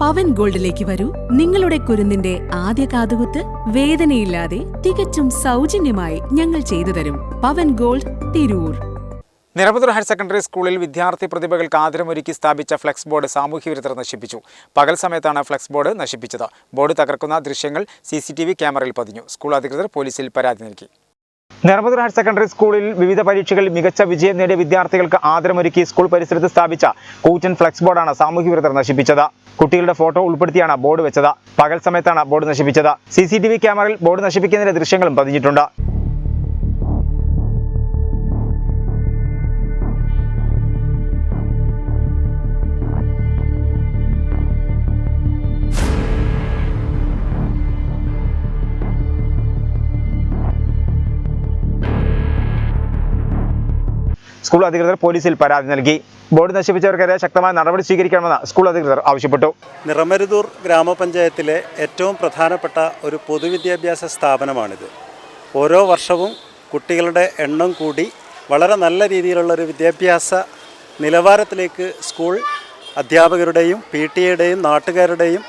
പവൻ ഗോൾഡിലേക്ക് വരൂ. നിങ്ങളുടെ കുരുന്നിന്റെ ആദ്യ കാതുകുത്ത് വേദനയില്ലാതെ തികച്ചും സൗജന്യമായി ഞങ്ങൾ ചെയ്തു തരും. പവൻ ഗോൾഡ് തിരൂർ. നിരവധി ഹയർ സെക്കൻഡറി സ്കൂളിൽ വിദ്യാർത്ഥി പ്രതിഭകൾക്ക് ആദരമൊരുക്കി സ്ഥാപിച്ച ഫ്ലെക്സ് ബോർഡ് സാമൂഹ്യ വിരുദ്ധർ നശിപ്പിച്ചു. പകൽ സമയത്താണ് ഫ്ലെക്സ് ബോർഡ് നശിപ്പിച്ചത്. ബോർഡ് തകർക്കുന്ന ദൃശ്യങ്ങൾ സി ക്യാമറയിൽ പതിഞ്ഞു. സ്കൂൾ അധികൃതർ പോലീസിൽ പരാതി നൽകി. നിറമതുർ ഹയർ സെക്കൻഡറി സ്കൂളിൽ വിവിധ പരീക്ഷകളിൽ മികച്ച വിജയം നേടിയ വിദ്യാർത്ഥികൾക്ക് ആദരമൊരുക്കി സ്കൂൾ പരിസരത്ത് സ്ഥാപിച്ച കൂറ്റൻ ഫ്ലെക്സ് ബോർഡാണ് സാമൂഹ്യ വിരുദ്ധർ നശിപ്പിച്ചത്. കുട്ടികളുടെ ഫോട്ടോ ഉൾപ്പെടുത്തിയാണ് ബോർഡ് വെച്ചത്. പകൽ സമയത്താണ് ബോർഡ് നശിപ്പിച്ചത്. സി ക്യാമറയിൽ ബോർഡ് നശിപ്പിക്കുന്നതിന്റെ ദൃശ്യങ്ങളും പതിഞ്ഞിട്ടുണ്ട്. സ്കൂൾ അധികൃതർ പോലീസിൽ പരാതി നൽകി. ബോർഡ് നശിപ്പിച്ചവർക്കെതിരെ ശക്തമായ നടപടി സ്വീകരിക്കണമെന്ന് സ്കൂൾ അധികൃതർ ആവശ്യപ്പെട്ടു. നിറമരുതൂർ ഗ്രാമപഞ്ചായത്തിലെ ഏറ്റവും പ്രധാനപ്പെട്ട ഒരു പൊതുവിദ്യാഭ്യാസ സ്ഥാപനമാണിത്. ഓരോ വർഷവും കുട്ടികളുടെ എണ്ണം കൂടി വളരെ നല്ല രീതിയിലുള്ള ഒരു വിദ്യാഭ്യാസ നിലവാരത്തിലേക്ക് സ്കൂൾ അധ്യാപകരുടെയും പി ടി എയുടെയും നാട്ടുകാരുടെയും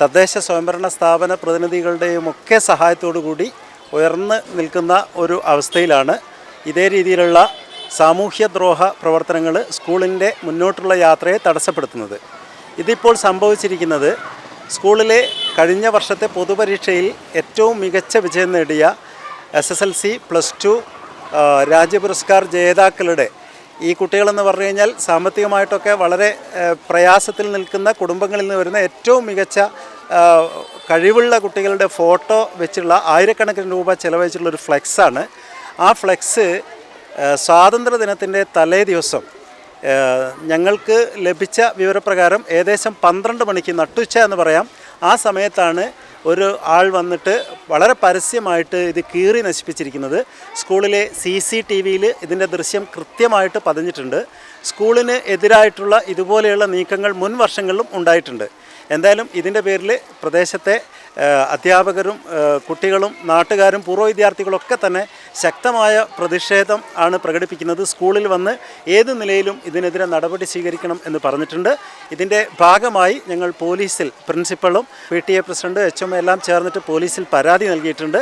തദ്ദേശ സ്വയംഭരണ സ്ഥാപന പ്രതിനിധികളുടെയും ഒക്കെ സഹായത്തോടു കൂടി ഉയർന്ന് നിൽക്കുന്ന ഒരു അവസ്ഥയിലാണ് ഇതേ രീതിയിലുള്ള സാമൂഹ്യദ്രോഹ പ്രവർത്തനങ്ങൾ സ്കൂളിന്റെ മുന്നോട്ടുള്ള യാത്രയെ തടസ്സപ്പെടുത്തുന്നത്. ഇതിപ്പോൾ സംഭവിച്ചിരിക്കുന്നത് സ്കൂളിലെ കഴിഞ്ഞ വർഷത്തെ പൊതുപരീക്ഷയിൽ ഏറ്റവും മികച്ച വിജയം നേടിയ S S L C plus two Rajyapuraskar ജേതാക്കളുടെ ഈ കുട്ടികളെന്ന് പറഞ്ഞു കഴിഞ്ഞാൽ സാമ്പത്തികമായിട്ടൊക്കെ വളരെ പ്രയാസത്തിൽ നിൽക്കുന്ന കുടുംബങ്ങളിൽ നിന്ന് വരുന്ന ഏറ്റവും മികച്ച കഴിവുള്ള കുട്ടികളുടെ ഫോട്ടോ വെച്ചുള്ള ആയിരക്കണക്കിന് രൂപ ചിലവഴിച്ചുള്ള ഒരു ഫ്ലെക്സാണ്. ആ ഫ്ലെക്സ് സ്വാതന്ത്ര്യ ദിനത്തിന്റെ തലേ ദിവസം ഞങ്ങൾക്ക് ലഭിച്ച വിവരപ്രകാരം ഏകദേശം പന്ത്രണ്ട് മണിക്ക് നട്ടുച്ച എന്ന് പറയാം. ആ സമയത്താണ് ഒരു ആൾ വന്നിട്ട് വളരെ പരസ്യമായിട്ട് ഇത് കീറി നശിപ്പിച്ചിരിക്കുന്നത്. സ്കൂളിലെ സി സി ടി വിയിൽ ഇതിന്റെ ദൃശ്യം കൃത്യമായിട്ട് പതിഞ്ഞിട്ടുണ്ട്. സ്കൂളിന് എതിരായിട്ടുള്ള ഇതുപോലെയുള്ള നീക്കങ്ങൾ മുൻ വർഷങ്ങളിലും ഉണ്ടായിട്ടുണ്ട്. എന്തായാലും ഇതിന്റെ പേരിൽ പ്രദേശത്തെ അധ്യാപകരും കുട്ടികളും നാട്ടുകാരും പൂർവ വിദ്യാർത്ഥികളൊക്കെ തന്നെ ശക്തമായ പ്രതിഷേധം ആണ് പ്രകടിപ്പിക്കുന്നത്. സ്കൂളിൽ വന്ന് ഏത് നിലയിലും ഇതിനെതിരെ നടപടി സ്വീകരിക്കണം എന്ന് പറഞ്ഞിട്ടുണ്ട്. ഇതിന്റെ ഭാഗമായി ഞങ്ങൾ പോലീസിൽ പ്രിൻസിപ്പളും P T A president H M എല്ലാം ചേർന്നിട്ട് പോലീസിൽ പരാതി നൽകിയിട്ടുണ്ട്.